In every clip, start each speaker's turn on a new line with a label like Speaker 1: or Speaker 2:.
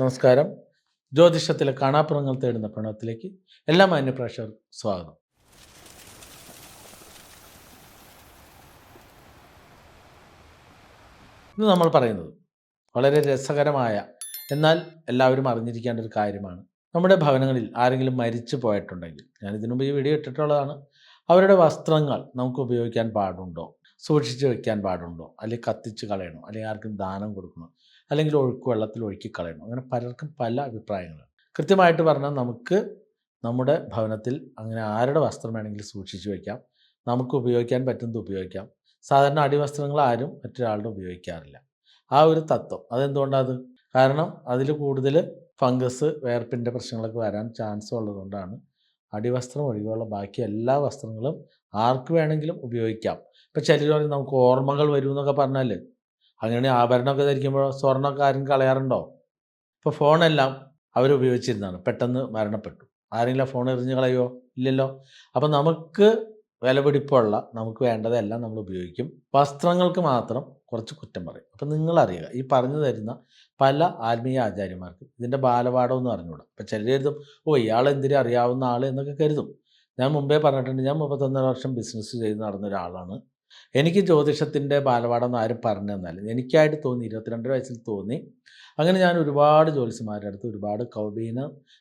Speaker 1: നമസ്കാരം. ജ്യോതിഷത്തിലെ കാണാപ്പുറങ്ങൾ തേടുന്ന പ്രണവത്തിലേക്ക് എല്ലാ മാന്യപ്രേക്ഷകർക്കും സ്വാഗതം. ഇന്ന് നമ്മൾ പറയുന്നത് വളരെ രസകരമായ എന്നാൽ എല്ലാവരും അറിഞ്ഞിരിക്കേണ്ട ഒരു കാര്യമാണ്. നമ്മുടെ ഭവനങ്ങളിൽ ആരെങ്കിലും മരിച്ചു പോയിട്ടുണ്ടെങ്കിൽ ഞാൻ ഇതിനു മുമ്പ് ഈ വീഡിയോ ഇട്ടിട്ടുള്ളതാണ്. അവരുടെ വസ്ത്രങ്ങൾ നമുക്ക് ഉപയോഗിക്കാൻ പാടുണ്ടോ? സൂക്ഷിച്ച് വെക്കാൻ പാടുണ്ടോ? അല്ലെങ്കിൽ കത്തിച്ച് കളയണോ? അല്ലെങ്കിൽ ആർക്കും ദാനം കൊടുക്കണോ? അല്ലെങ്കിൽ ഒഴുക്ക് വെള്ളത്തിൽ ഒഴുക്കി കളയണോ? അങ്ങനെ പലർക്കും പല അഭിപ്രായങ്ങളാണ് കൃത്യമായിട്ട് പറഞ്ഞാൽ നമുക്ക് നമ്മുടെ ഭവനത്തിൽ അങ്ങനെ ആരുടെ വസ്ത്രം വേണമെങ്കിലും സൂക്ഷിച്ചു വയ്ക്കാം നമുക്ക് ഉപയോഗിക്കാൻ പറ്റുന്നത് ഉപയോഗിക്കാം. സാധാരണ അടിവസ്ത്രങ്ങൾ ആരും മറ്റൊരാളുടെ ഉപയോഗിക്കാറില്ല. ആ ഒരു തത്വം. അതെന്തുകൊണ്ടാണ് അത്? കാരണം അതിൽ കൂടുതൽ ഫംഗസ് വേർപ്പിന്റെ പ്രശ്നങ്ങളൊക്കെ വരാൻ ചാൻസ് ഉള്ളതുകൊണ്ടാണ് അടിവസ്ത്രം ഒഴികെയുള്ള ബാക്കി എല്ലാ വസ്ത്രങ്ങളും ആർക്ക് വേണമെങ്കിലും ഉപയോഗിക്കാം. ഇപ്പം ചിലർ നമുക്ക് ഓർമ്മകൾ വരും എന്നൊക്കെ പറഞ്ഞാൽ അങ്ങനെ ആഭരണമൊക്കെ ധരിക്കുമ്പോൾ സ്വർണമൊക്കെ ആരും കളയാറുണ്ടോ? ഇപ്പോൾ ഫോണെല്ലാം അവർ ഉപയോഗിച്ചിരുന്നതാണ്. പെട്ടെന്ന് മരണപ്പെട്ടു. ആരെങ്കിലും ഫോൺ എറിഞ്ഞ് കളയോ ഇല്ലല്ലോ. അപ്പം നമുക്ക് വിലപിടിപ്പുള്ള നമുക്ക് വേണ്ടതെല്ലാം നമ്മൾ ഉപയോഗിക്കും. വസ്ത്രങ്ങൾക്ക് മാത്രം കുറച്ച് കുറ്റം പറയും. അപ്പം നിങ്ങളറിയുക ഈ പറഞ്ഞു തരുന്ന പല ആത്മീയ ആചാര്യന്മാർക്കും ഇതിന്റെ ബാലപാഠം എന്ന് അറിഞ്ഞുകൂടാ അപ്പം ചിലർ കരുതും ഓ ഇയാൾ എന്തിനും അറിയാവുന്ന ആൾ എന്നൊക്കെ കരുതും. ഞാൻ മുമ്പേ പറഞ്ഞിട്ടുണ്ട് ഞാൻ മുപ്പത്തൊന്നര വർഷം ബിസിനസ് ചെയ്ത് നടന്ന ഒരാളാണ്. എനിക്ക് ജ്യോതിഷത്തിന്റെ ബാലപാഠം എന്ന് ആരും പറഞ്ഞു തന്നാലും എനിക്കായിട്ട് തോന്നി ഇരുപത്തിരണ്ട് വയസ്സിൽ തോന്നി. അങ്ങനെ ഞാൻ ഒരുപാട് ജ്യോതിഷന്മാരുടെ അടുത്ത് ഒരുപാട് കൗബീന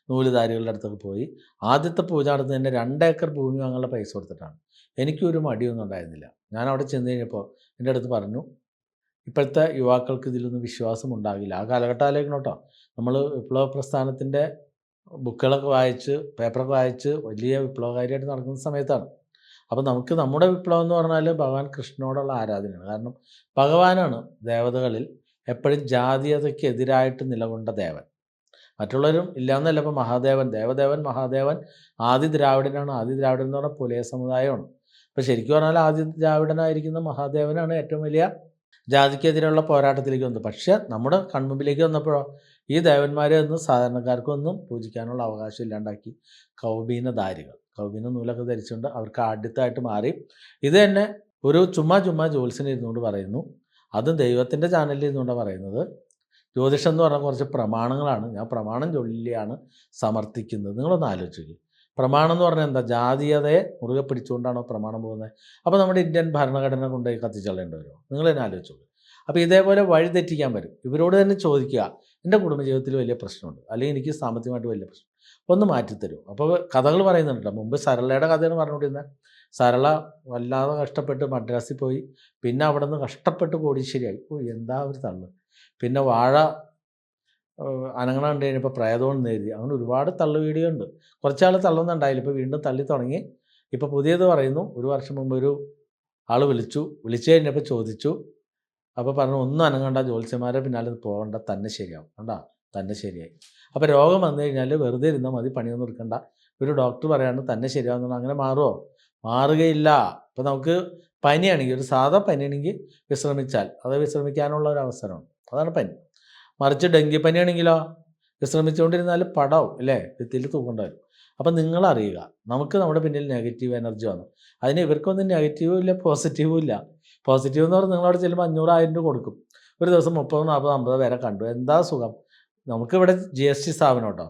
Speaker 1: നൂലുധാരികളുടെ അടുത്തൊക്കെ പോയി. ആദ്യത്തെ പൂജ തന്നെ രണ്ട് ഏക്കർ ഭൂമി വാങ്ങാനുള്ള പൈസ കൊടുത്തിട്ടാണ്. എനിക്കൊരു മടിയൊന്നും ഉണ്ടായിരുന്നില്ല. ഞാൻ അവിടെ ചെന്ന് കഴിഞ്ഞപ്പോൾ എന്റെ അടുത്ത് പറഞ്ഞു ഇപ്പോഴത്തെ യുവാക്കൾക്ക് ഇതിലൊന്നും വിശ്വാസം ഉണ്ടാകില്ല. ആ കാലഘട്ടം ആലോചിക്കണം കേട്ടോ നമ്മൾ വിപ്ലവ പ്രസ്ഥാനത്തിന്റെ ബുക്കുകളൊക്കെ വായിച്ച് പേപ്പറൊക്കെ വായിച്ച് വലിയ വിപ്ലവകാരിയായിട്ട് നടക്കുന്ന സമയത്താണ്. അപ്പോൾ നമുക്ക് നമ്മുടെ വിപ്ലവം എന്ന് പറഞ്ഞാൽ ഭഗവാൻ കൃഷ്ണനോടുള്ള ആരാധനയാണ്. കാരണം ഭഗവാനാണ് ദേവതകളിൽ എപ്പോഴും ജാതീയതയ്ക്ക് എതിരായിട്ട് നിലകൊണ്ട ദേവൻ. മറ്റുള്ളവരും ഇല്ലാന്നല്ല ഇപ്പോൾ മഹാദേവൻ ദേവദേവൻ മഹാദേവൻ ആദി ദ്രാവിഡനാണ്. ആദി ദ്രാവിഡൻ എന്ന് പറഞ്ഞാൽ പുലയ സമുദായമാണ്. അപ്പോൾ ശരിക്കും പറഞ്ഞാൽ ആദി ദ്രാവിഡനായിരിക്കുന്ന മഹാദേവനാണ് ഏറ്റവും വലിയ ജാതിക്കെതിരെയുള്ള പോരാട്ടത്തിലേക്ക് വന്നു. പക്ഷേ നമ്മുടെ കൺമുമ്പിലേക്ക് വന്നപ്പോഴോ ഈ ദേവന്മാരെ ഒന്നും സാധാരണക്കാർക്കൊന്നും പൂജിക്കാനുള്ള അവകാശം ഇല്ലാണ്ടാക്കി. കൗബീനധാരികൾ കൗബീന നൂലൊക്കെ ധരിച്ചുകൊണ്ട് അവർക്ക് അടുത്തായിട്ട് മാറി. ഇത് തന്നെ ഒരു ചുമ്മാ ചുമ്മാ ജ്യോത്സ്യൻ ഇരുന്നുകൊണ്ട് പറയുന്നു. അതും ദൈവത്തിന്റെ ചാനലിൽ ഇരുന്നുകൊണ്ടാണ് പറയുന്നത്. ജ്യോതിഷം എന്ന് പറഞ്ഞാൽ കുറച്ച് പ്രമാണങ്ങളാണ്. ഞാൻ പ്രമാണം ചൊല്ലിയാണ് സമർത്ഥിക്കുന്നത്. നിങ്ങളൊന്ന് ആലോചിക്കുക പ്രമാണം എന്ന് പറഞ്ഞാൽ എന്താ? ജാതീയതയെ മുറുകെ പിടിച്ചുകൊണ്ടാണോ പ്രമാണം പോകുന്നത്? അപ്പോൾ നമ്മുടെ ഇന്ത്യൻ ഭരണഘടന കൊണ്ടുപോയി കത്തിച്ചള്ളേണ്ടി വരുമോ? നിങ്ങൾ തന്നെ ആലോചിച്ചോളൂ. അപ്പോൾ ഇതേപോലെ വഴി തെറ്റിക്കാൻ വരും. ഇവരോട് തന്നെ ചോദിക്കുക. എന്റെ കുടുംബജീവിതത്തിൽ വലിയ പ്രശ്നമുണ്ട്. അല്ലെങ്കിൽ എനിക്ക് സാമ്പത്തികമായിട്ട് വലിയ പ്രശ്നം. ഒന്ന് മാറ്റിത്തരും അപ്പോൾ കഥകൾ പറയുന്നുണ്ടല്ലോ മുമ്പ് സരളയുടെ കഥയാണ് പറഞ്ഞുകൊണ്ടിരുന്നത് സരള വല്ലാതെ കഷ്ടപ്പെട്ട് മദ്രാസിൽ പോയി. പിന്നെ അവിടെ നിന്ന് കഷ്ടപ്പെട്ട് കോടീശ്ശേരിയായി ഓ എന്താ ഒരു തള്ളു. പിന്നെ വാഴ അനങ്ങണ കണ്ടു കഴിഞ്ഞപ്പോൾ പ്രേതവും നേരി അങ്ങനെ ഒരുപാട് തള്ളു വീഡിയോ ഉണ്ട് കുറച്ചാൾ തള്ളുന്നുണ്ടായില്ല ഇപ്പോൾ വീണ്ടും തള്ളി തുടങ്ങി. ഇപ്പോൾ പുതിയത് പറയുന്നു. ഒരു വർഷം മുമ്പ് ഒരു ആൾ വിളിച്ചു. വിളിച്ചു കഴിഞ്ഞപ്പോൾ ചോദിച്ചു. അപ്പോൾ പറഞ്ഞു ഒന്നും അനങ്ങണ്ട. ജോത്സ്യന്മാരെ പിന്നാലെ പോകണ്ട. തന്നെ ശരിയാവും. കണ്ടാ? തന്നെ ശരിയായി. അപ്പോൾ രോഗം വന്നു കഴിഞ്ഞാൽ വെറുതെ ഇരുന്നാൽ മതി. പണിയൊന്നും എടുക്കണ്ട. ഒരു ഡോക്ടർ പറയാണ് തന്നെ ശരിയാവുന്ന അങ്ങനെ മാറുമോ മാറുകയില്ല. ഇപ്പോൾ നമുക്ക് പനിയാണെങ്കിൽ ഒരു സാധാ പനിയാണെങ്കിൽ വിശ്രമിച്ചാൽ അത് വിശ്രമിക്കാനുള്ള ഒരു അവസരമാണ്. അതാണ് പനി. മറിച്ച് ഡെങ്കിപ്പനിയാണെങ്കിലോ വിശ്രമിച്ചുകൊണ്ടിരുന്നാൽ പടാവും അല്ലേ? ഭിത്തിയിൽ തൂക്കേണ്ട വരും അപ്പം നിങ്ങളറിയുക നമുക്ക് നമ്മുടെ പിന്നിൽ നെഗറ്റീവ് എനർജി വന്നു. അതിന് ഇവർക്കൊന്നും നെഗറ്റീവും ഇല്ല പോസിറ്റീവും ഇല്ല. പോസിറ്റീവ് എന്ന് പറഞ്ഞാൽ നിങ്ങളവിടെ ചെല്ലുമ്പോൾ അഞ്ഞൂറായിരം രൂപ കൊടുക്കും. ഒരു ദിവസം മുപ്പത് നാൽപ്പത് അമ്പത് വരെ കണ്ടു. എന്താ സുഖം? നമുക്കിവിടെ ജി എസ് ടി സ്ഥാപനം കേട്ടോ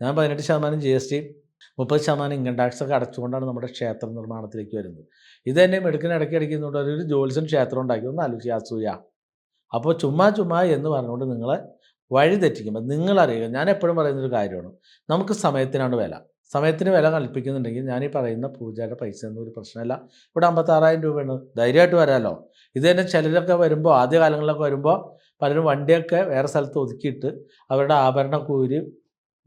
Speaker 1: ഞാൻ പതിനെട്ട് ശതമാനം ജി എസ് ടി മുപ്പത് ശതമാനം ഇൻകം ടാക്സ് ഒക്കെ അടച്ചുകൊണ്ടാണ് നമ്മുടെ ക്ഷേത്ര നിർമ്മാണത്തിലേക്ക് വരുന്നത്. ഇത് തന്നെ മെടുക്കിന് ഇടയ്ക്ക് ഇടയ്ക്ക് ഒരു ജോലിസൺ ക്ഷേത്രം ഉണ്ടാക്കി. ഒന്ന് ആലോചിക്കുക അസൂയ. അപ്പോൾ ചുമ്മാ ചുമ്മാ എന്ന് പറഞ്ഞുകൊണ്ട് നിങ്ങളെ വഴി തെറ്റിക്കുമ്പോൾ നിങ്ങളറിയുക. ഞാൻ എപ്പോഴും പറയുന്നൊരു കാര്യമാണ്. നമുക്ക് സമയത്തിനാണ് വില. സമയത്തിന് വില കൽപ്പിക്കുന്നുണ്ടെങ്കിൽ ഞാൻ ഈ പറയുന്ന പൂജയുടെ പൈസ എന്നൊരു പ്രശ്നമല്ല. ഇവിടെ അമ്പത്താറായിരം രൂപയാണ്. ധൈര്യമായിട്ട് വരാമല്ലോ ഇത് തന്നെ ചിലരൊക്കെ വരുമ്പോൾ ആദ്യ കാലങ്ങളിലൊക്കെ വരുമ്പോൾ പലരും വണ്ടിയൊക്കെ വേറെ സ്ഥലത്ത് ഒതുക്കിയിട്ട് അവരുടെ ആഭരണം കൂരി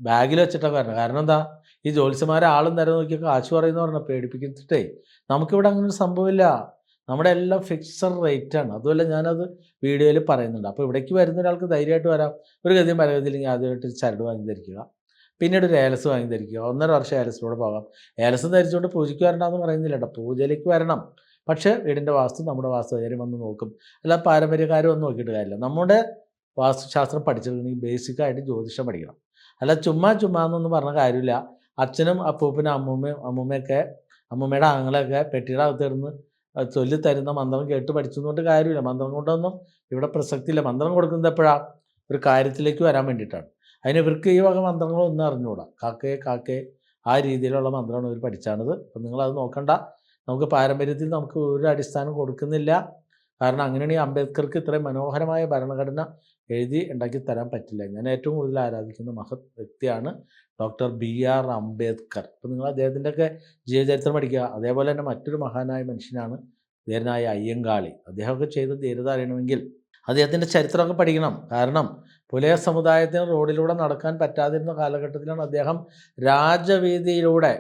Speaker 1: ബാഗിൽ വെച്ചിട്ടൊക്കെ വരണം. കാരണം എന്താ? ഈ ജോലിസന്മാരെ ആളും തരം നോക്കിയൊക്കെ കാശ് പറയുന്ന പറഞ്ഞാൽ പേടിപ്പിച്ചിട്ടേ നമുക്കിവിടെ അങ്ങനെ ഒരു സംഭവമില്ല. നമ്മുടെ എല്ലാം ഫിക്സഡ് റേറ്റ് ആണ്. അതുമല്ല ഞാനത് വീഡിയോയിൽ പറയുന്നുണ്ട്. അപ്പോൾ ഇവിടേക്ക് വരുന്ന ഒരാൾക്ക് ധൈര്യമായിട്ട് വരാം. ഒരു ഗതിയും പരഗതിയില്ലെങ്കിൽ ആദ്യമായിട്ട് ചരട് വാങ്ങി ധരിക്കുക. പിന്നീട് ഒരു ഏലസ് വാങ്ങി ധരിക്കുക. ഒന്നര വർഷം ഏലസിലൂടെ പോകാം. ഏലസ് ധരിച്ചുകൊണ്ട് പൂജയ്ക്ക് വരണമെന്ന് പറയുന്നില്ല കേട്ടോ. പൂജയിലേക്ക് വരണം. പക്ഷേ വീടിന്റെ വാസ്തു നമ്മുടെ വാസ്തു വാസ്തുകാര്യം വന്ന് നോക്കും. അല്ല പാരമ്പര്യക്കാരും ഒന്നും നോക്കിയിട്ട് കാര്യമില്ല. നമ്മുടെ വാസ്തുശാസ്ത്രം പഠിച്ചിട്ടുണ്ടെങ്കിൽ ബേസിക്കായിട്ട് ജ്യോതിഷം പഠിക്കണം. അല്ല ചുമ്മാ ചുമ്മാ എന്നൊന്നും പറഞ്ഞ കാര്യമില്ല. അച്ഛനും അപ്പൂപ്പനും അമ്മൂമ്മയും അമ്മൂമ്മയൊക്കെ അമ്മൂമ്മയുടെ ആങ്ങളൊക്കെ പെട്ടിയുടെ അകത്തിരുന്ന് ചൊല്ലി തരുന്ന മന്ത്രം കേട്ട് പഠിച്ചതുകൊണ്ട് കാര്യമില്ല. മന്ത്രം കൊണ്ടൊന്നും ഇവിടെ പ്രസക്തിയില്ല. മന്ത്രം കൊടുക്കുന്നത് എപ്പോഴാണ് ഒരു കാര്യത്തിലേക്ക് വരാൻ വേണ്ടിയിട്ടാണ്. അതിന് ഇവർക്ക് ഈ വക മന്ത്രങ്ങളൊന്നും അറിഞ്ഞുകൂടാ കാക്കേ കാക്കേ ആ രീതിയിലുള്ള മന്ത്രമാണ് ഇവർ പഠിച്ചാണത്. അപ്പം നിങ്ങളത് നോക്കണ്ട. നമുക്ക് പാരമ്പര്യത്തിൽ നമുക്ക് ഒരു അടിസ്ഥാനം കൊടുക്കുന്നില്ല. കാരണം അങ്ങനെയാണെങ്കിൽ അംബേദ്കർക്ക് ഇത്രയും മനോഹരമായ ഭരണഘടന എഴുതി ഉണ്ടാക്കി തരാൻ പറ്റില്ല. ഞാൻ ഏറ്റവും കൂടുതൽ ആരാധിക്കുന്ന മഹത് വ്യക്തിയാണ് ഡോക്ടർ ബി ആർ അംബേദ്കർ. അപ്പോൾ നിങ്ങൾ അദ്ദേഹത്തിന്റെയൊക്കെ ജീവചരിത്രം പഠിക്കുക. അതേപോലെ തന്നെ മറ്റൊരു മഹാനായ മനുഷ്യനാണ് ധീരനായ അയ്യങ്കാളി. അദ്ദേഹമൊക്കെ ചെയ്ത ധീരത അറിയണമെങ്കിൽ അദ്ദേഹത്തിന്റെ ചരിത്രമൊക്കെ പഠിക്കണം. കാരണം പുലയ സമുദായത്തിന് റോഡിലൂടെ നടക്കാൻ പറ്റാതിരുന്ന കാലഘട്ടത്തിലാണ് അദ്ദേഹം രാജവീതിയിലൂടെ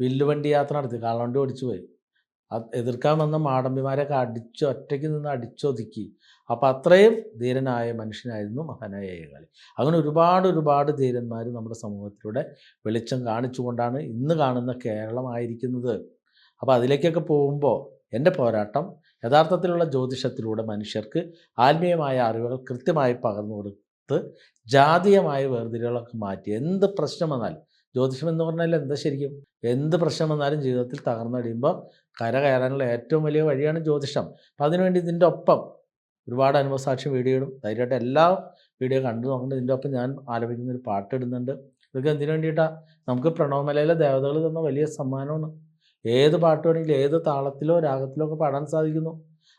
Speaker 1: വില്ലുവണ്ടി യാത്ര നടത്തി കാളവണ്ടി ഓടിച്ചു പോയി എതിർക്കാൻ വന്ന മാടമ്പിമാരെയൊക്കെ അടിച്ച് ഒറ്റയ്ക്ക് നിന്ന് അടിച്ചൊതുക്കി. അപ്പം അത്രയും ധീരനായ മനുഷ്യനായിരുന്നു മഹാനായ ഏകാളി അങ്ങനെ ഒരുപാട് ഒരുപാട് ധീരന്മാർ നമ്മുടെ സമൂഹത്തിലൂടെ വെളിച്ചം കാണിച്ചുകൊണ്ടാണ് ഇന്ന് കാണുന്ന കേരളമായിരിക്കുന്നത്. അപ്പോൾ അതിലേക്കൊക്കെ പോകുമ്പോൾ എന്റെ പോരാട്ടം യഥാർത്ഥത്തിലുള്ള ജ്യോതിഷത്തിലൂടെ മനുഷ്യർക്ക് ആത്മീയമായ അറിവുകൾ കൃത്യമായി പകർന്നു കൊടുത്ത് ജാതീയമായ വേർതിരികളൊക്കെ മാറ്റി എന്ത് പ്രശ്നം വന്നാലും ജ്യോതിഷം എന്ന് പറഞ്ഞാൽ എന്താ ശരിക്കും? എന്ത് പ്രശ്നം വന്നാലും ജീവിതത്തിൽ തകർന്നടിയുമ്പോൾ കര കയറാനുള്ള ഏറ്റവും വലിയ വഴിയാണ് ജ്യോതിഷം. അപ്പം അതിനുവേണ്ടി ഇതിന്റെ ഒപ്പം ഒരുപാട് അനുഭവസാക്ഷ്യം വീഡിയോയിടും ധൈര്യമായിട്ട് എല്ലാ വീഡിയോ കണ്ടു നോക്കുന്നുണ്ട് ഇതിന്റെ ഒപ്പം ഞാൻ ആലപിക്കുന്ന ഒരു പാട്ട് ഇടുന്നുണ്ട്. ഇതൊക്കെ എന്തിനു വേണ്ടിയിട്ടാണ് നമുക്ക് പ്രണവമലയിലെ ദേവതകൾ തന്ന വലിയ സമ്മാനമാണ്. ഏത് പാട്ട് വേണമെങ്കിലും ഏത് താളത്തിലോ രാഗത്തിലോ ഒക്കെ പാടാൻ സാധിക്കുന്നു.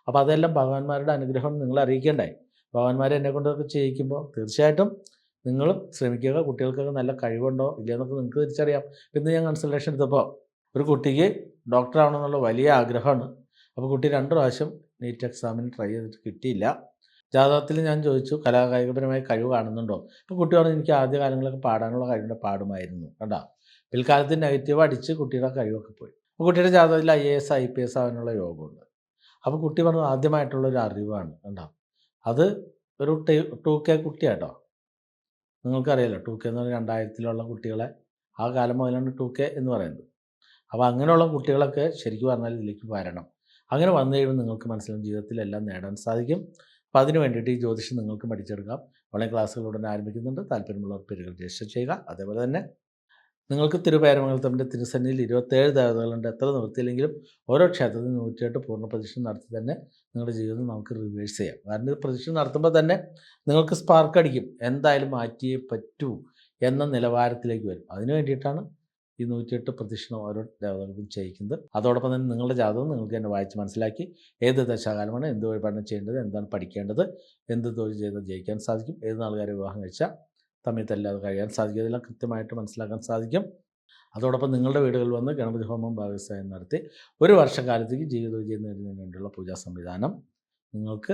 Speaker 1: അപ്പോൾ അതെല്ലാം ഭഗവാന്മാരുടെ അനുഗ്രഹം നിങ്ങൾ അറിയിക്കേണ്ടായി ഭഗവാന്മാരെ എന്നെ കൊണ്ടൊക്കെ ചെയ്യിക്കുമ്പോൾ തീർച്ചയായിട്ടും നിങ്ങളും ശ്രമിക്കുക. കുട്ടികൾക്കൊക്കെ നല്ല കഴിവുണ്ടോ? ഇല്ലയെന്നൊക്കെ നിങ്ങൾക്ക് തിരിച്ചറിയാം. പിന്നെ ഞാൻ കൺസൾട്ടേഷൻ എടുത്തപ്പോൾ ഒരു കുട്ടിക്ക് ഡോക്ടർ ആവണമെന്നുള്ള വലിയ ആഗ്രഹമാണ്. അപ്പോൾ കുട്ടി രണ്ട് പ്രാവശ്യം നീറ്റ് എക്സാമിന് ട്രൈ ചെയ്തിട്ട് കിട്ടിയില്ല. ജാതകത്തിൽ ഞാൻ ചോദിച്ചു കലാകായികപരമായ കഴിവ് കാണുന്നുണ്ടോ? അപ്പോൾ കുട്ടി പറഞ്ഞു എനിക്ക് ആദ്യ കാലങ്ങളൊക്കെ പാടാനുള്ള കഴിവിന്റെ പാടുമായിരുന്നു കണ്ടാ. പിൽക്കാലത്ത് നെഗറ്റീവ് അടിച്ച് കുട്ടിയുടെ കഴിവൊക്കെ പോയി. അപ്പോൾ കുട്ടിയുടെ ജാതകത്തിൽ I A S I P S ആവാനുള്ള യോഗമുണ്ട്. അപ്പോൾ കുട്ടി പറഞ്ഞു ആദ്യമായിട്ടുള്ള ഒരു അറിവാണ്. കണ്ടോ. അത് ഒരു ടു കെ കുട്ടിയാട്ടോ. നിങ്ങൾക്കറിയാലോ ടു കെ എന്ന് പറഞ്ഞാൽ രണ്ടായിരത്തിലുള്ള കുട്ടികളെ ആ കാലം മുതലാണ് ടു കെ എന്ന് പറയുന്നത്. അപ്പോൾ അങ്ങനെയുള്ള കുട്ടികളൊക്കെ ശരിക്കും പറഞ്ഞാൽ ഇതിലേക്ക് വരണം. അങ്ങനെ വന്നു കഴിയുമ്പോൾ നിങ്ങൾക്ക് മനസ്സിലാവും ജീവിതത്തിലെല്ലാം നേടാൻ സാധിക്കും. അപ്പോൾ അതിന് വേണ്ടിയിട്ട് ഈ ജ്യോതിഷം നിങ്ങൾക്ക് പഠിച്ചെടുക്കാം. ഓൺലൈൻ ക്ലാസ്സുകൾ ഉടനെ ആരംഭിക്കുന്നുണ്ട്. താല്പര്യമുള്ളവർ പേരുകൾ രജിസ്റ്റർ ചെയ്യുക. അതേപോലെ തന്നെ നിങ്ങൾക്ക് തിരുപേരമംഗലത്തമ്മിന്റെ തിരുസന്നിയിൽ ഇരുപത്തേഴ് ദേവതകളുണ്ട് എത്ര നിവൃത്തിയില്ലെങ്കിലും ഓരോ ക്ഷേത്രത്തിൽ നൂറ്റിയെട്ട് പൂർണ പ്രതിഷ്ഠ നടത്തി തന്നെ നിങ്ങളുടെ ജീവിതം നമുക്ക് റിവേഴ്സ് ചെയ്യാം. കാരണം ഇത് പ്രതിഷ്ഠ നടത്തുമ്പോൾ തന്നെ നിങ്ങൾക്ക് സ്പാർക്ക് അടിക്കും. എന്തായാലും മാറ്റിയേ പറ്റൂ എന്ന നിലവാരത്തിലേക്ക് വരും. അതിന് വേണ്ടിയിട്ടാണ് ഈ നൂറ്റിയെട്ട് പ്രദക്ഷിണം ഓരോ ദേവതകൾക്കും ചെയ്യിക്കുന്നത്. അതോടൊപ്പം തന്നെ നിങ്ങളുടെ ജാതകം നിങ്ങൾക്ക് തന്നെ വായിച്ച് മനസ്സിലാക്കി ഏത് ദശാകാലമാണ് എന്ത് വഴിപാടാണ് ചെയ്യേണ്ടത് എന്താണ് പഠിക്കേണ്ടത് എന്ത് തൊഴിൽ ചെയ്താൽ ജയിക്കാൻ സാധിക്കും ഏത് നാളുകാരെ വിവാഹം കഴിച്ചാൽ തമ്മിൽ അത് കഴിയാൻ സാധിക്കും ഇതെല്ലാം കൃത്യമായിട്ട് മനസ്സിലാക്കാൻ സാധിക്കും. അതോടൊപ്പം നിങ്ങളുടെ വീടുകളിൽ വന്ന് ഗണപതി ഹോമം ഭാഗവസായം നടത്തി ഒരു വർഷക്കാലത്തേക്ക് ജീവിത വിജയം നേടുന്നതിന് വേണ്ടിയുള്ള പൂജാ സംവിധാനം നിങ്ങൾക്ക്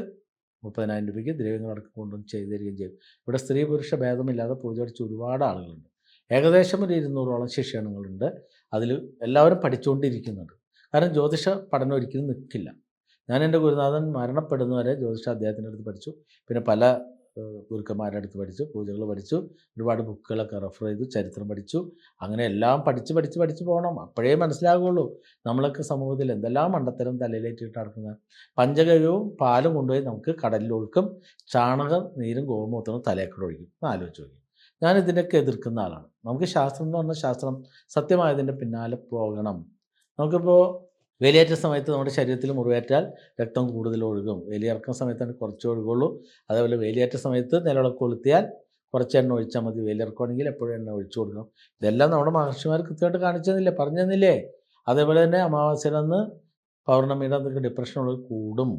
Speaker 1: മുപ്പതിനായിരം രൂപയ്ക്ക് ദ്രവ്യങ്ങളടക്കം കൊണ്ടും ചെയ്തു തരികയും ചെയ്യും. ഇവിടെ സ്ത്രീ പുരുഷ ഭേദമില്ലാതെ പൂജ അടിച്ച് ഒരുപാട് ആളുകളുണ്ട്. ഏകദേശം ഒരു ഇരുന്നൂറോളം ശിക്ഷണങ്ങളുണ്ട്. അതിൽ എല്ലാവരും പഠിച്ചുകൊണ്ടിരിക്കുന്നുണ്ട് കാരണം ജ്യോതിഷ പഠനം ഒരിക്കലും നിൽക്കില്ല. ഞാൻ എന്റെ ഗുരുനാഥൻ മരണപ്പെടുന്നവരെ ജ്യോതിഷ അദ്ദേഹത്തിന്റെ അടുത്ത് പഠിച്ചു. പിന്നെ പല ഗുരുക്കന്മാരുടെ അടുത്ത് പഠിച്ചു പൂജകൾ പഠിച്ചു ഒരുപാട് ബുക്കുകളൊക്കെ റെഫർ ചെയ്തു ചരിത്രം പഠിച്ചു. അങ്ങനെ എല്ലാം പഠിച്ച് പഠിച്ച് പഠിച്ച് പോകണം അപ്പോഴേ മനസ്സിലാകുള്ളൂ നമ്മളൊക്കെ സമൂഹത്തിൽ എന്തെല്ലാം മണ്ടത്തരം തലയിലേറ്റിട്ട് നടക്കുന്നത് പഞ്ചഗവ്യവും പാലും കൊണ്ടുപോയി നമുക്ക് കടലിലൊഴുക്കും ചാണകം നീരും ഗോമൂത്രവും തലയൊക്കെ ഒഴിക്കും. എന്ന് ആലോചിച്ച് നോക്കി. ഞാനിതിനൊക്കെ എതിർക്കുന്ന ആളാണ്. നമുക്ക് ശാസ്ത്രം എന്ന് പറഞ്ഞാൽ ശാസ്ത്രം സത്യമായതിന്റെ പിന്നാലെ പോകണം. നമുക്കിപ്പോൾ വേലിയേറ്റ സമയത്ത് നമ്മുടെ ശരീരത്തിൽ മുറിവേറ്റാൽ രക്തം കൂടുതൽ ഒഴുകും. വേലിയിറക്കുന്ന സമയത്താണ് കുറച്ച് ഒഴുകുള്ളൂ. അതേപോലെ വേലിയേറ്റ സമയത്ത് നിലവിളക്ക് കൊളുത്തിയാൽ കുറച്ച് എണ്ണ ഒഴിച്ചാൽ മതി. വേലിയിറക്കുകയാണെങ്കിൽ എപ്പോഴും എണ്ണ ഒഴിച്ചു കൊടുക്കണം. ഇതെല്ലാം നമ്മുടെ മഹർഷിമാർ കൃത്യമായിട്ട് കാണിച്ചു തന്നില്ലേ? പറഞ്ഞു അതേപോലെ തന്നെ അമാവാസ്യയിലന്ന് പൗർണമിയുടെ അന്നൊക്കെ ഡിപ്രഷനുള്ളത് കൂടും.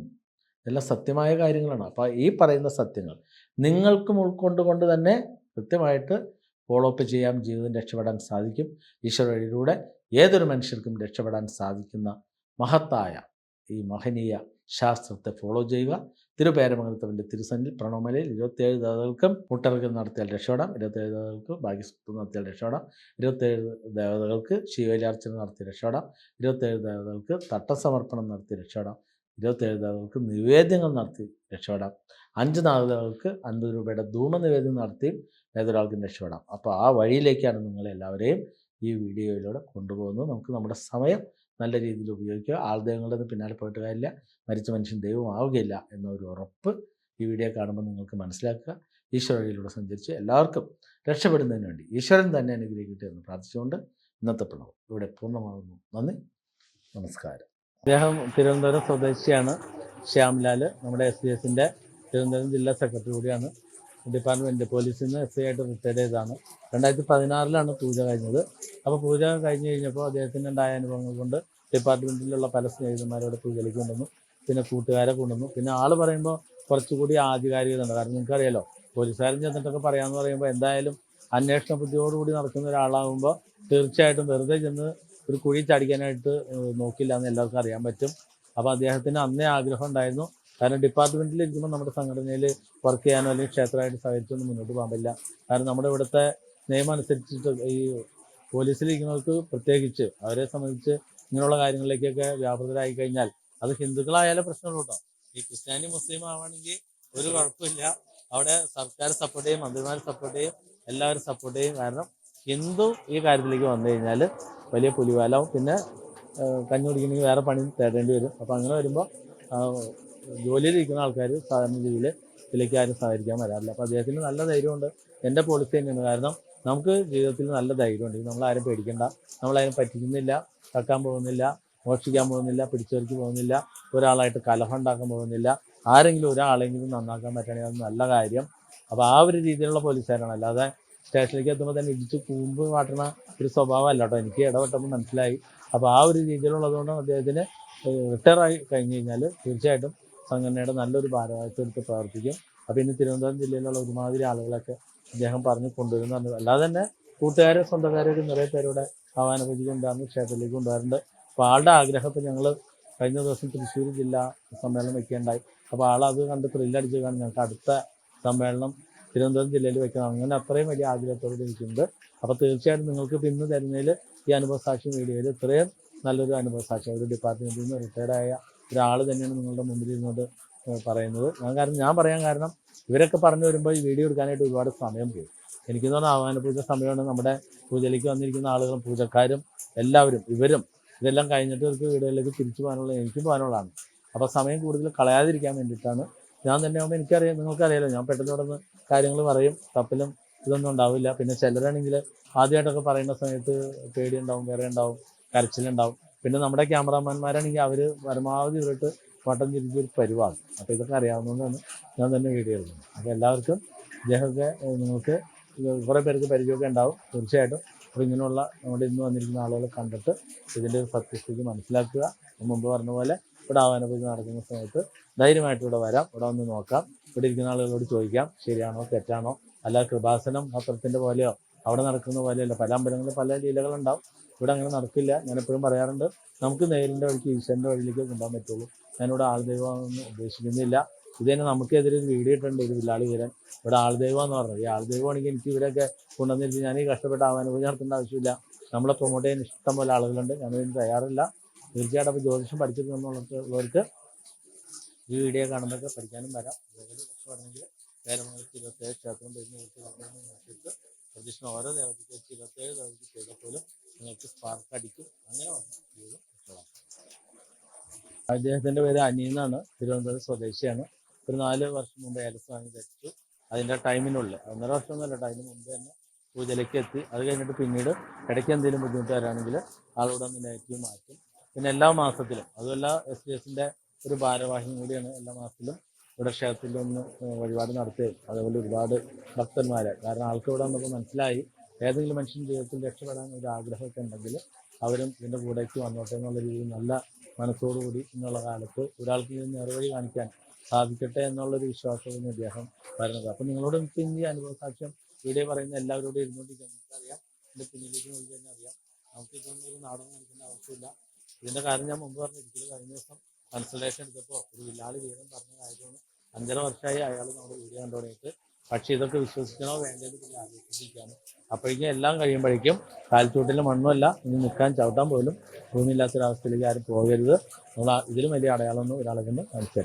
Speaker 1: ഇതെല്ലാം സത്യമായ കാര്യങ്ങളാണ്. അപ്പോൾ ഈ പറയുന്ന സത്യങ്ങൾ നിങ്ങൾക്കും ഉൾക്കൊണ്ടുകൊണ്ട് തന്നെ കൃത്യമായിട്ട് ഫോളോ അപ്പ് ചെയ്യാം. ജീവിതം രക്ഷപ്പെടാൻ സാധിക്കും. ഈശ്വര വഴിയിലൂടെ ഏതൊരു മനുഷ്യർക്കും രക്ഷപ്പെടാൻ സാധിക്കുന്ന മഹത്തായ ഈ മഹനീയ ശാസ്ത്രത്തെ ഫോളോ ചെയ്യുക. തിരുപേരമംഗലത്തവന്റെ തിരുസന്നിൽ പ്രണവമലയിൽ ഇരുപത്തേഴ് ദേവതകൾക്കും മുട്ടറക്കൽ നടത്തിയാൽ രക്ഷപ്പെടാം. ഇരുപത്തേഴ് ദേവതകൾക്ക് ഭാഗ്യസ്വത്വം നടത്തിയാൽ രക്ഷപ്പെടാം. ഇരുപത്തേഴ് ദേവതകൾക്ക് ശിവലാർച്ചന നടത്തി രക്ഷപ്പെടാം. ഇരുപത്തേഴ് ദേവതകൾക്ക് തട്ടസമർപ്പണം നടത്തി രക്ഷപ്പെടാം. ഇരുപത്തേഴ് ദേവതകൾക്ക് നിവേദ്യങ്ങൾ നടത്തി രക്ഷപ്പെടാം. അഞ്ച് നാഗതകൾക്ക് അൻപത് രൂപയുടെ ധൂമ നിവേദ്യം നടത്തിയും ഏതൊരാൾക്കും രക്ഷപ്പെടാം. അപ്പോൾ ആ വഴിയിലേക്കാണ് നിങ്ങളെല്ലാവരെയും ഈ വീഡിയോയിലൂടെ കൊണ്ടുപോകുന്നത്. നമുക്ക് നമ്മുടെ സമയം നല്ല രീതിയിൽ ഉപയോഗിക്കുക. ആൾദൈവങ്ങളുടെ പിന്നാലെ പോയിട്ട് കാര്യമില്ല. മരിച്ച മനുഷ്യൻ ദൈവമാവുകയില്ല എന്നൊരു ഉറപ്പ് ഈ വീഡിയോ കാണുമ്പോൾ നിങ്ങൾക്ക് മനസ്സിലാക്കുക. ഈശ്വരയിലൂടെ സഞ്ചരിച്ച് എല്ലാവർക്കും രക്ഷപ്പെടുന്നതിന് വേണ്ടി ഈശ്വരൻ തന്നെ അനുഗ്രഹിക്കട്ടെ എന്ന് പ്രാർത്ഥിച്ചുകൊണ്ട് ഇന്നത്തെ പ്രണവം ഇവിടെ പൂർണമാകുന്നു. നന്ദി. നമസ്കാരം. അദ്ദേഹം തിരുവനന്തപുരം സ്വദേശിയാണ്. ശ്യാംലാൽ നമ്മുടെ എസ് ബി എസിന്റെ തിരുവനന്തപുരം ജില്ലാ സെക്രട്ടറി കൂടിയാണ്. ഡിപ്പാർട്ട്മെന്റ് പോലീസിൽ നിന്ന് എസ് ഐ ആയിട്ട് റിട്ടയർഡ് ചെയ്തതാണ്. രണ്ടായിരത്തി പതിനാറിലാണ് പൂജ കഴിഞ്ഞത്. അപ്പോൾ പൂജ കഴിഞ്ഞ് കഴിഞ്ഞപ്പോൾ അദ്ദേഹത്തിന്റെ ഉണ്ടായ അനുഭവങ്ങൾ കൊണ്ട് ഡിപ്പാർട്ട്മെന്റിലുള്ള പല സ്നേഹിതന്മാരോട് പൂജയിലേക്ക് കൊണ്ടുവന്നു. പിന്നെ കൂട്ടുകാരെ കൊണ്ടുവന്നു. പിന്നെ ആൾ പറയുമ്പോൾ കുറച്ചുകൂടി ആധികാരികത ഉണ്ട് കാരണം നിങ്ങൾക്കറിയാലോ പോലീസുകാരൻ ചെന്നിട്ടൊക്കെ പറയാമെന്ന് പറയുമ്പോൾ എന്തായാലും അന്വേഷണ ബുദ്ധിയോടുകൂടി നടക്കുന്ന ഒരാളാകുമ്പോൾ തീർച്ചയായിട്ടും വെറുതെ ചെന്ന് ഒരു കുഴി ചടിക്കാനായിട്ട് നോക്കില്ല എന്ന് എല്ലാവർക്കും അറിയാൻ പറ്റും. അപ്പോൾ അദ്ദേഹത്തിന് അന്നേ ആഗ്രഹം ഉണ്ടായിരുന്നു. കാരണം ഡിപ്പാർട്ട്മെന്റിൽ ഇരിക്കുമ്പോൾ നമ്മുടെ സംഘടനയിൽ വർക്ക് ചെയ്യാനോ അല്ലെങ്കിൽ ക്ഷേത്രമായിട്ട് സഹകരിച്ചൊന്നും മുന്നോട്ട് പോകാൻ കാരണം നമ്മുടെ ഇവിടുത്തെ നിയമം അനുസരിച്ചിട്ട് ഈ പോലീസിലിരിക്കുന്നവർക്ക് പ്രത്യേകിച്ച് അവരെ സംബന്ധിച്ച് ഇങ്ങനെയുള്ള കാര്യങ്ങളിലേക്കൊക്കെ വ്യാപൃതരായി കഴിഞ്ഞാൽ അത് ഹിന്ദുക്കളായാലും പ്രശ്നമുള്ളൂ ഈ ക്രിസ്ത്യാനി മുസ്ലിം ആവാണെങ്കിൽ ഒരു കുഴപ്പമില്ല. അവിടെ സർക്കാർ സപ്പോർട്ട് ചെയ്യും മന്ത്രിമാർ സപ്പോർട്ട് ചെയ്യും എല്ലാവരും സപ്പോർട്ട് ചെയ്യും. കാരണം ഹിന്ദു ഈ കാര്യത്തിലേക്ക് വന്നു കഴിഞ്ഞാൽ വലിയ പുലിവാലാവും. പിന്നെ കഞ്ഞു കുടിക്കണമെങ്കിൽ വേറെ പണി തേടേണ്ടി വരും. അപ്പോൾ അങ്ങനെ വരുമ്പോൾ ജോലിയിലിരിക്കുന്ന ആൾക്കാർ സാധാരണ രീതിയിൽ ഇതിലേക്ക് ആരും സഹകരിക്കാൻ വരാറില്ല. അപ്പോൾ അദ്ദേഹത്തിന് നല്ല ധൈര്യമുണ്ട്. എന്റെ പോളിസി തന്നെയാണ്. കാരണം നമുക്ക് ജീവിതത്തിൽ നല്ല ധൈര്യമുണ്ട് നമ്മൾ ആരും പേടിക്കണ്ട. നമ്മളതിനെ പറ്റിക്കുന്നില്ല. തക്കാൻ പോകുന്നില്ല. മോഷിക്കാൻ പോകുന്നില്ല. പിടിച്ചെറിക്ക് പോകുന്നില്ല. ഒരാളായിട്ട് കലഹം ഉണ്ടാക്കാൻ പോകുന്നില്ല. ആരെങ്കിലും ഒരാളെങ്കിലും നന്നാക്കാൻ പറ്റുകയാണെങ്കിൽ അത് നല്ല കാര്യം. അപ്പോൾ ആ ഒരു രീതിയിലുള്ള പോലീസുകാരാണ്. അല്ലാതെ സ്റ്റേഷനിലേക്ക് എത്തുമ്പോൾ തന്നെ ഇടിച്ച് കൂമ്പ് കാട്ടുന്ന ഒരു സ്വഭാവമല്ല കേട്ടോ. എനിക്ക് ഇടപെട്ടപ്പോൾ മനസ്സിലായി. അപ്പോൾ ആ ഒരു രീതിയിലുള്ളതുകൊണ്ട് അദ്ദേഹത്തിന് റിട്ടയർ ആയി കഴിഞ്ഞ് കഴിഞ്ഞാൽ തീർച്ചയായിട്ടും സംഘടനയുടെ നല്ലൊരു ഭാരവാഹിത്വത്തിൽ പ്രവർത്തിക്കും. അപ്പോൾ ഇനി തിരുവനന്തപുരം ജില്ലയിലുള്ള ഒരുമാതിരി ആളുകളൊക്കെ അദ്ദേഹം പറഞ്ഞു കൊണ്ടുവരുന്നുണ്ട് അല്ലാതെ തന്നെ കൂട്ടുകാരെ സ്വന്തക്കാരൊക്കെ നിറയെ പേരുടെ ആഹ്വാന പൂജ കൊണ്ടുവന്ന് ക്ഷേത്രത്തിലേക്ക് കൊണ്ടുവരുന്നുണ്ട് അപ്പോൾ ആളുടെ ആഗ്രഹത്തിൽ ഞങ്ങൾ കഴിഞ്ഞ ദിവസം തൃശ്ശൂർ ജില്ലാ സമ്മേളനം വെക്കുകയുണ്ടായി. അപ്പോൾ ആളത് കണ്ട് ത്രില്ലടിച്ച് കാണും ഞങ്ങൾക്ക് അടുത്ത സമ്മേളനം തിരുവനന്തപുരം ജില്ലയിൽ വെക്കണം അങ്ങനെ അത്രയും വലിയ ആഗ്രഹത്തോടെ എനിക്കുണ്ട് അപ്പോൾ തീർച്ചയായിട്ടും നിങ്ങൾക്ക് ഇന്ന് തരുന്നതിൽ ഈ അനുഭവ സാക്ഷി വീഡിയോയിൽ ഇത്രയും നല്ലൊരു അനുഭവ സാക്ഷി ഒരു ഡിപ്പാർട്ട്മെന്റിൽ നിന്ന് റിട്ടയർഡായ ഒരാൾ തന്നെയാണ് നിങ്ങളുടെ മുമ്പിൽ ഇരുന്നത് പറയുന്നത്. ഞാൻ കാരണം ഞാൻ പറയാൻ കാരണം ഇവരൊക്കെ പറഞ്ഞു വരുമ്പോൾ ഈ വീഡിയോ എടുക്കാനായിട്ട് ഒരുപാട് സമയം പോകും. എനിക്ക് തോന്നുന്നു ആഹ്വാന പൂജ സമയമാണ് നമ്മുടെ പൂജയിലേക്ക് വന്നിരിക്കുന്ന ആളുകളും പൂജക്കാരും എല്ലാവരും ഇവരും. ഇതെല്ലാം കഴിഞ്ഞിട്ട് ഇവർക്ക് വീടുകളിലേക്ക് തിരിച്ചു പോകാനുള്ള എനിക്ക് പോകാനുള്ളതാണ്. അപ്പോൾ സമയം കൂടുതൽ കളയാതിരിക്കാൻ വേണ്ടിയിട്ടാണ്. ഞാൻ തന്നെ ആകുമ്പോൾ എനിക്കറിയാം നിങ്ങൾക്കറിയാലോ ഞാൻ പെട്ടെന്ന് ഇവിടെ നിന്ന് കാര്യങ്ങൾ പറയും തപ്പിലും ഇതൊന്നും ഉണ്ടാവില്ല. പിന്നെ ചിലരാണെങ്കിൽ ആദ്യമായിട്ടൊക്കെ പറയുന്ന സമയത്ത് പേടിയുണ്ടാവും വേറെ ഉണ്ടാവും കരച്ചിലുണ്ടാവും. പിന്നെ നമ്മുടെ ക്യാമറാമാൻമാരാണെങ്കിൽ അവർ പരമാവധി ഇവരിട്ട് വട്ടം തിരിച്ചൊരു പരിവാണ് അപ്പോൾ ഇതൊക്കെ അറിയാവുന്നതുകൊണ്ടാണ് ഞാൻ തന്നെ വീഡിയോ എടുക്കുന്നത്. അപ്പോൾ എല്ലാവർക്കും ഇദ്ദേഹമൊക്കെ നിങ്ങൾക്ക് കുറേ പേർക്ക് പരിചയമൊക്കെ ഉണ്ടാവും തീർച്ചയായിട്ടും. അപ്പോൾ ഇങ്ങനെയുള്ള നമ്മുടെ ഇന്ന് വന്നിരിക്കുന്ന ആളുകളെ കണ്ടിട്ട് ഇതിന്റെ ഒരു സത്യസ്ഥിതി മനസ്സിലാക്കുക. മുമ്പ് പറഞ്ഞ പോലെ ഇവിടെ ആവാനൊക്കെ നടക്കുന്ന സമയത്ത് ധൈര്യമായിട്ട് ഇവിടെ വരാം. ഇവിടെ വന്ന് നോക്കാം. ഇവിടെ ഇരിക്കുന്ന ആളുകളോട് ചോദിക്കാം. ശരിയാണോ തെറ്റാണോ? അല്ല കൃപാസനം പത്രത്തിന്റെ പോലെയോ അവിടെ നടക്കുന്ന പോലെയല്ല. പല അമ്പലങ്ങളിൽ പല ലീലകളുണ്ടാവും. ഇവിടെ അങ്ങനെ നടക്കില്ല. ഞാൻ എപ്പോഴും പറയാറുണ്ട് നമുക്ക് നേരിന്റെ വഴിക്ക് ഈശ്വരന്റെ വഴിയിലേക്ക് കൊണ്ടുപോകാൻ പറ്റുള്ളൂ. ഞാനിവിടെ ആൾദൈവമൊന്നും ഉദ്ദേശിക്കുന്നില്ല. ഇത് തന്നെ നമുക്കെതിരെ ഒരു വീഡിയോ ഇട്ടുണ്ട് ഒരു വില്ലാളി വീരൻ. ഇവിടെ ആൾദൈവം എന്ന് പറഞ്ഞത് ഈ ആൾദൈവമാണെങ്കിൽ എനിക്ക് ഇവരൊക്കെ കൊണ്ടുവന്നിട്ട് ഞാൻ ഈ കഷ്ടപ്പെട്ട് ആവാനുഭവം നടത്തേണ്ട ആവശ്യമില്ല. നമ്മളെ പ്രൊമോട്ട് ചെയ്യാൻ ഇഷ്ടം പോലെ ആളുകളുണ്ട്. ഞാനതിന് തയ്യാറില്ല. തീർച്ചയായിട്ടും അപ്പോൾ ജ്യോതിഷം പഠിച്ചിട്ടുള്ളവർക്ക് ഈ വീഡിയോ കാണുന്നതൊക്കെ പഠിക്കാനും വരാം. അതേപോലെ രക്ഷപ്പെടണമെങ്കിൽ വേരമംഗലത്ത് ഇരുപത്തേഴ് ക്ഷേത്രം പ്രദക്ഷിണ ഓരോ വെച്ച് ഇരുപത്തേഴ് ദേവതയ്ക്ക് ചെയ്ത പോലും നിങ്ങൾക്ക് സ്പാർക്ക് അടിക്കും. അങ്ങനെ അദ്ദേഹത്തിന്റെ പേര് അനീന്നാണ് തിരുവനന്തപുരം സ്വദേശിയാണ്. ഒരു നാല് വർഷം മുമ്പ് ഏലസ് വാങ്ങി ധരിച്ചു അതിന്റെ ടൈമിനുള്ളിൽ ഒന്നര വർഷമൊന്നുമല്ല ടൈമിന് മുമ്പ് തന്നെ പൂജയിലേക്ക് എത്തി. അത് കഴിഞ്ഞിട്ട് പിന്നീട് ഇടയ്ക്ക് എന്തെങ്കിലും ബുദ്ധിമുട്ട് വരാണെങ്കിൽ ആളോട് ഒന്ന് നെഗറ്റീവ് മാറ്റും. പിന്നെ എല്ലാ മാസത്തിലും അതുമല്ല എസ് ഡി എസിന്റെ ഒരു ഭാരവാഹിയും കൂടിയാണ് എല്ലാ മാസത്തിലും ഇവിടെ ക്ഷേത്രത്തിൽ ഒന്ന് വഴിപാട് നടത്തുകയും. അതേപോലെ ഒരുപാട് ഭക്തന്മാരെ. കാരണം ആൾക്ക് ഇവിടെ വന്നപ്പോൾ മനസ്സിലായി ഏതെങ്കിലും മനുഷ്യൻ ജീവിതത്തിൽ രക്ഷപ്പെടാൻ ഒരു ആഗ്രഹമൊക്കെ ഉണ്ടെങ്കിൽ അവരും ഇതിന്റെ കൂടേക്ക് വന്നോട്ടെ എന്നുള്ള രീതിയിൽ നല്ല മനസ്സോടുകൂടി ഇന്നുള്ള കാലത്ത് ഒരാൾക്ക് ഇതിന് നേർവഴി കാണിക്കാൻ സാധിക്കട്ടെ എന്നുള്ളൊരു വിശ്വാസത്തിന് അദ്ദേഹം പറയുന്നത് അപ്പം നിങ്ങളോട് എനിക്ക് ഈ അനുഭവ സാക്ഷ്യം ഇവിടെ പറയുന്ന എല്ലാവരോടും ഇരുന്നോണ്ടിരിക്കാൻ നമുക്കറിയാം എന്റെ പിന്നിലേക്ക് നോക്കി തന്നെ അറിയാം. നമുക്ക് ഇതൊന്നും ഒരു നാടകം കാണിക്കേണ്ട ആവശ്യമില്ല. ഇതിന്റെ കാര്യം ഞാൻ മുമ്പ് പറഞ്ഞിരിക്കുന്നത് കഴിഞ്ഞ ദിവസം കൺസൾട്ടേഷൻ എടുത്തപ്പോൾ ഒരു വില്ലാളി വീരം പറഞ്ഞ കാര്യമാണ്. അഞ്ചര വർഷമായി അയാൾ നമ്മുടെ വീഡിയോ കണ്ടു തുടങ്ങിയിട്ട് പക്ഷേ ഇതൊക്കെ വിശ്വസിക്കണോ വേണ്ടതെന്ന് പിന്നെ അപ്പോഴേക്കും എല്ലാം കഴിയുമ്പോഴേക്കും കാൽച്ചൂട്ടിൽ മണ്ണുമല്ല ഇനി നിൽക്കാൻ ചവിട്ടാൻ പോലും ഭൂമിയില്ലാത്തൊരവസ്ഥയിലേക്ക് ആരും പോകരുത്. നമ്മൾ ഇതിലും വലിയ അടയാളമൊന്നും ഒരാളെ കൊണ്ട് കാണിച്ചു